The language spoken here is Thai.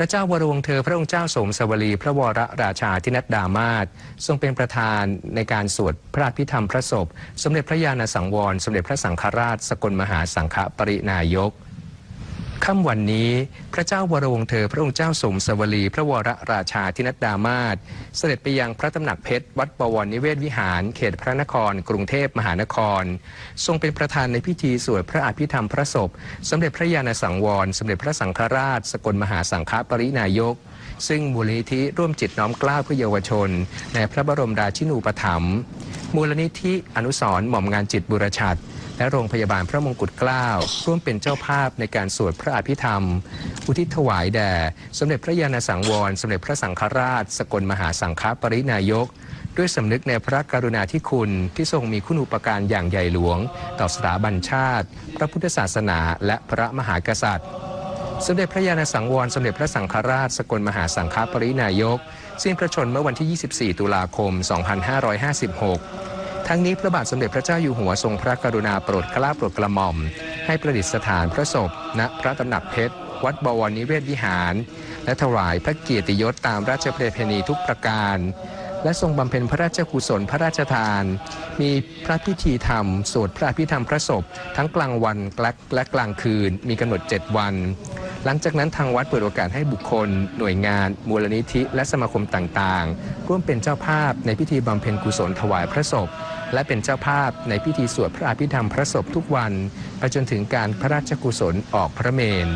พระเจ้าวรวงเธอพระองค์เจ้าสมสวลีพระวรราชาธินัดดามาศทรงเป็นประธานในการสวดพระพิธรรมพระศพ สมเด็จพระญาณสังวร สมเด็จพระสังฆราช สกลมหาสังฆปรินายก ค่ำวันนี้พระเจ้าวรวงเธอพระองค์เจ้าสมสวลี พระวรราชาธินัดดามาศเสด็จไปยังพระตำหนักเพชร วัดบวรนิเวศวิหาร เขตพระนคร กรุงเทพมหานคร ทรงเป็นประธานในพิธีสวดพระอภิธรรมพระศพ สมเด็จพระญาณสังวร สมเด็จพระสังฆราช สกลมหาสังฆปรินายก ซึ่งมูลนิธิร่วมจิตน้อมกล้าเพื่อเยาวชน ในพระบรมราชินูปถัมภ์มูลนิธิอนุสรหม่อมงานจิตบุรชัด และโรงพยาบาลพระมงกุฎเกล้าร่วมเป็นเจ้าภาพในการสวดพระอภิธรรม อุทิศถวายแด่ สมเด็จพระญาณสังวร สมเด็จพระสังฆราช สกลมหาสังฆปรินายก ด้วยสำนึกในพระกรุณาธิคุณที่ทรงมีคุณูปการอย่างใหญ่หลวง ต่อสถาบันชาติ พระพุทธศาสนา และพระมหากษัตริย์สมเด็จพระญาณสังวร สมเด็จพระสังฆราช สกลมหาสังฆปรินายก สิ้นพระชนม์เมื่อวันที่ 24 ตุลาคม 2556 ทั้งนี้พระบาทสมเด็จพระเจ้าอยู่หัวทรงพระกรุณาโปรดเกล้าโปรดกระหม่อม ให้ประดิษฐานพระศพณพระตำหนักเพชร วัดบวรนิเวศวิหาร และถวายพระเกียรติยศตามราชประเพณีทุกประการ และทรงบำเพ็ญพระราชกุศลพระราชทาน มีพระพิธีธรรม สวดพระอภิธรรมพระศพ ทั้งกลางวันและและกลางคืนมีกำหนด 7 วัน หลังจากนั้นทางวัดเปิดโอกาสให้บุคคล หน่วยงาน มูลนิธิ และสมาคมต่างๆ ร่วมเป็นเจ้าภาพในพิธีบำเพ็ญกุศลถวายพระศพ และเป็นเจ้าภาพในพิธีสวดพระอภิธรรมพระศพทุกวันไปจนถึงการพระราชกุศลออกพระเมรุ